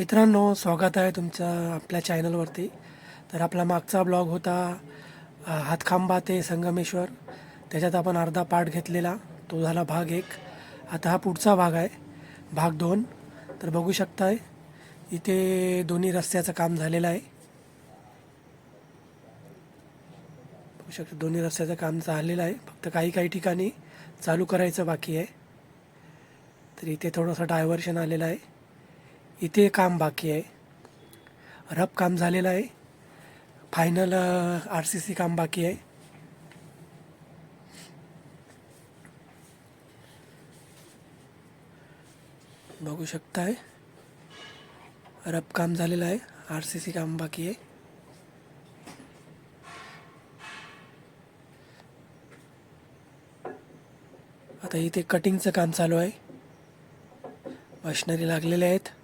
मित्रांनो स्वागत आहे तुमचं आपल्या चॅनलवरती तर आपला मागचा ब्लॉग होता हातखांबा ते संगमेश्वर. त्याच्यात आपण अर्धा पार्ट घेतलेला. तो झाला भाग एक. आता हा पुढचा भाग आहे भाग दोन. तर बघू शकताय इथे दोन्ही रस्त्याचं काम झालेलं आहे. बघू शकता दोन्ही रस्त्याचं काम झालेलं आहे. फक्त काही काही ठिकाणी चालू करायचं बाकी आहे. तर इथे थोडंसं डायव्हर्शन आलेलं आहे. इथे काम बाकी आहे. रब काम झालेलं आहे. फायनल आर सी सी काम बाकी आहे. बघू शकताय. रब काम झालेलं आहे. आर सी सी काम बाकी आहे. आता इथे कटिंगचं काम चालू आहे. मशनरी लागलेल्या आहेत.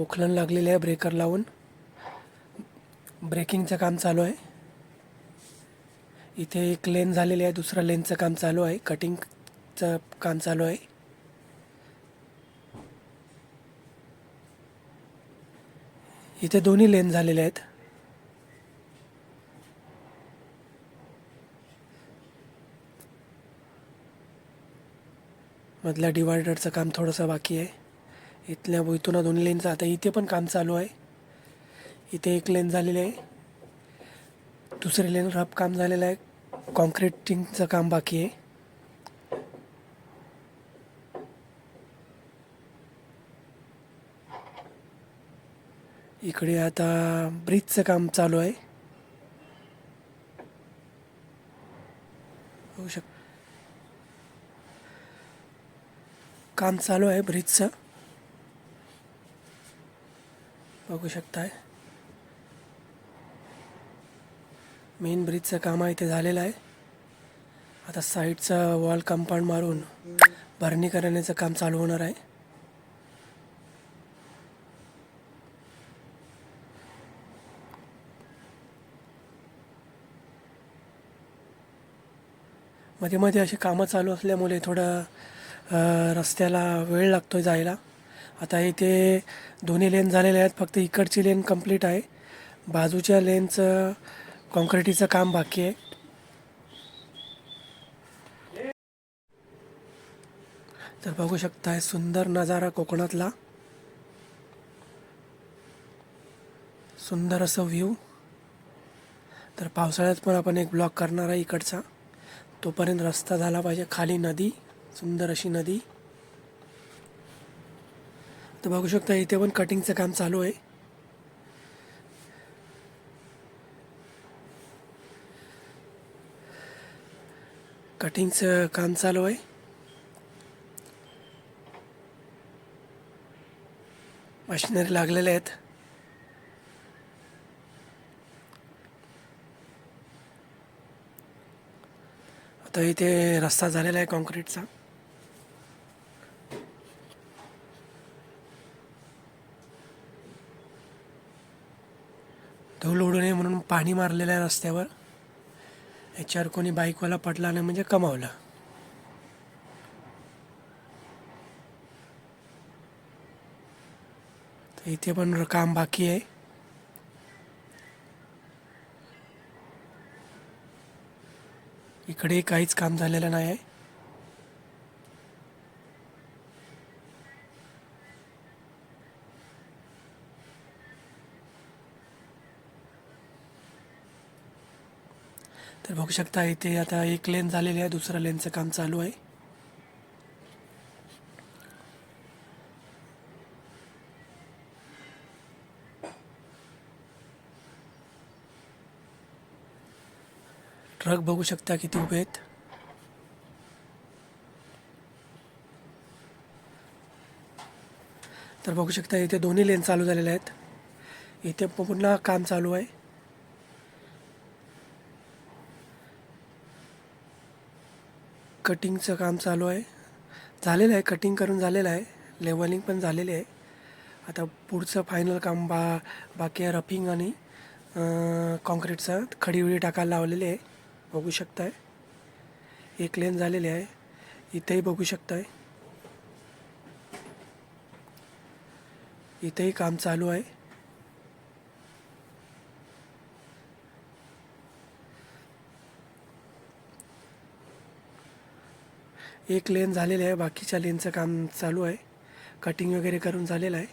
पोखलन लागलेले आहे ब्रेकर लावून. ब्रेकिंगचं काम चालू आहे. इथे एक लेन झालेली आहे दुसरा लेनचं काम चालू आहे. कटिंगचं काम चालू आहे. इथे दोन्ही लेन झालेले आहेत. मधल्या डिवायडरचं काम थोडंसं बाकी आहे. इथल्या इथून दोन लेनचं आता इथे पण काम चालू आहे. इथे एक लेन झालेली आहे. दुसरे लेन रफ काम झालेलं आहे. कॉन्क्रिटिंगचं काम बाकी आहे. इकडे आता ब्रिजचं काम चालू आहे. होऊ शक काम चालू आहे ब्रिजचं. बघू शकताय. मेन ब्रिजचं काम आहे ते झालेलं आहे. आता साईडचं वॉल कंपाऊंड मारून भरणी करण्याचं काम चालू होणार आहे. मध्ये मध्ये अशी कामं चालू असल्यामुळे थोडं रस्त्याला वेळ लागतो आहे जायला. आता इथे दोन्ही लेन झालेले आहेत फक्त इकडची लेन कंप्लीट आहे. बाजूच्या लेनचं कॉन्क्रिटीचं काम बाकी आहे. तर बघू शकताय सुंदर नजारा कोकणातला. सुंदर असं व्ह्यू तर पावसाळ्यात पण आपण एक ब्लॉक करणार आहे इकडचा. तोपर्यंत रस्ता झाला पाहिजे खाली नदी सुंदर अशी नदी. तर बघू शकता इथे पण कटिंगचं काम चालू आहे. कटिंगचं काम चालू आहे. मशिनरी लागलेल्या आहेत. आता इथे रस्ता झालेला आहे कॉन्क्रीटचा धूळ उडू नये म्हणून पाणी मारलेलं आहे रस्त्यावर. याच्यावर कोणी बाईकवाला पडला नाही म्हणजे कमावलं. तर इथे पण काम बाकी आहे. इकडे काहीच काम झालेलं नाही आहे तर बघू शकता इथे आता एक लेन झालेली आहे दुसऱ्या लेनचं काम चालू आहे. ट्रक बघू शकता किती उभे आहेत. तर बघू शकता इथे दोन्ही लेन चालू झालेले आहेत. इथे पुन्हा काम चालू आहे. कटिंगचं काम चालू आहे. झालेलं आहे कटिंग करून झालेलं आहे. लेवलिंग पण झालेली आहे. आता पुढचं फायनल काम बा बाकी आहे रफिंग आणि कॉन्क्रीटचं खडीवडी टाकायला लावलेली आहे. बघू शकताय. एक लेन झालेली आहे. इथेही बघू शकताय. इथेही काम चालू आहे. एक लेन झालेली आहे. बाकीच्या लेनचं काम चालू आहे. कटिंग वगैरे करून झालेलं आहे.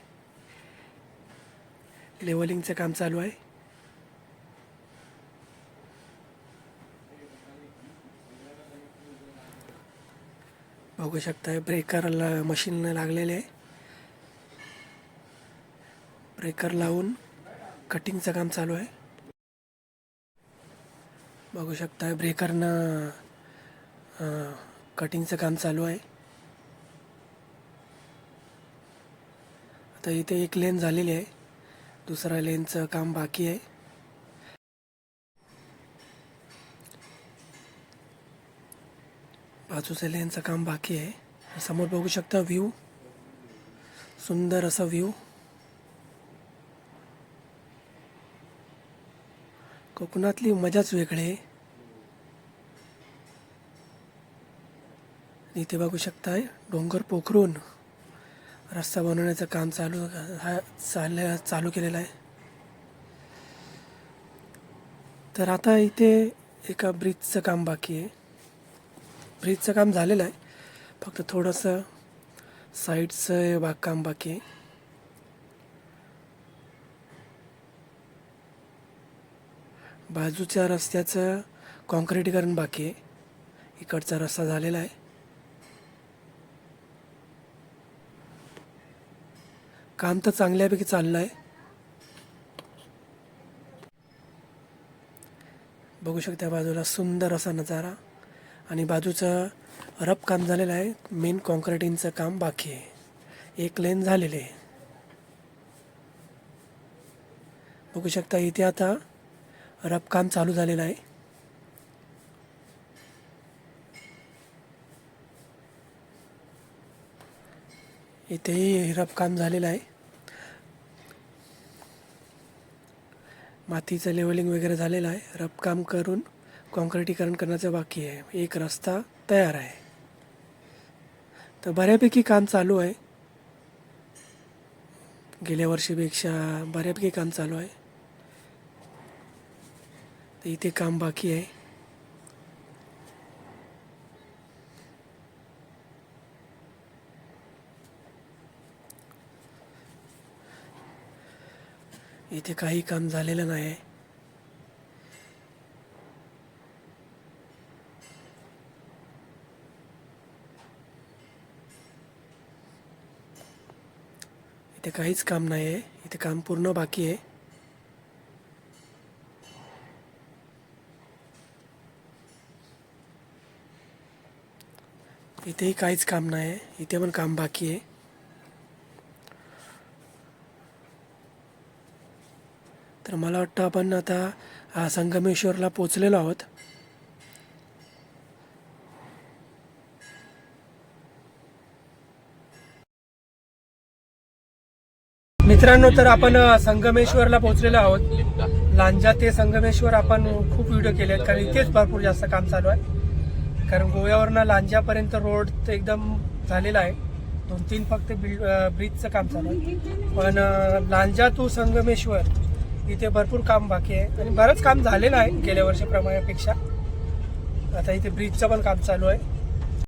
लेवलिंगचं काम चालू आहे. बघू शकताय ब्रेकरला मशीन लागलेले आहे. ब्रेकर लावून कटिंगचं काम चालू आहे. बघू शकताय ब्रेकरनं कटिंगचं काम चालू आहे. आता इथे एक लेन झालेली आहे. दुसऱ्या लेनचं काम बाकी आहे. बाजूच्या लेनचं काम बाकी आहे. समोर बघू शकता व्ह्यू. सुंदर असा व्ह्यू. कोकणातली मजाच वेगळी आहे. इथे बघू शकताय डोंगर पोखरून रस्ता बनवण्याचं काम चालू हा चाललं चालू केलेलं आहे. तर आता इथे एका ब्रिजचं काम बाकी आहे. ब्रिजचं काम झालेलं आहे फक्त थोडंसं साईडचं बागकाम बाकी आहे. बाजूच्या रस्त्याचं कॉन्क्रिटीकरण बाकी आहे. इकडचा रस्ता झालेला आहे. काम तर चांगल्यापैकी चाललं आहे. बघू शकता बाजूला सुंदर असा नजारा आणि बाजूचं रफ काम झालेलं आहे. मेन कॉन्क्रिटिंगचं काम बाकी आहे. एक लेन झालेले आहे. बघू शकता इथे आता रफ काम चालू झालेलं आहे. इथेही रफ काम झालेलं आहे. मातीचं लेवलिंग वगैरे झालेलं आहे. रबकाम करून कॉन्क्रिटीकरण करण्याचं बाकी आहे. एक रस्ता तयार आहे. तर बऱ्यापैकी काम चालू आहे. गेल्या वर्षीपेक्षा बऱ्यापैकी काम चालू आहे. तर इथे काम बाकी आहे. इथे काही काम झालेलं नाही आहे इथे काहीच काम नाही आहे इथे काम पूर्ण बाकी आहे. इथेही काहीच काम नाही आहे इथे पण काम बाकी आहे. तर मला वाटतं आपण आता संगमेश्वरला पोचलेलो आहोत. मित्रांनो तर आपण संगमेश्वरला पोहोचलेलो आहोत. लांजा ते संगमेश्वर आपण खूप व्हिडिओ केले आहेत कारण इथेच भरपूर जास्त काम चालू आहे. कारण गोव्यावरनं लांजापर्यंत रोड तर एकदम झालेला आहे. दोन तीन फक्त बिल ब्रिजचं काम चालू आहे. पण लांजा टू संगमेश्वर इथे भरपूर काम बाकी आहे. आणि बरंच काम झालेलं आहे गेल्या वर्षीप्रमाणेपेक्षा आता इथे ब्रिजचं पण काम चालू आहे.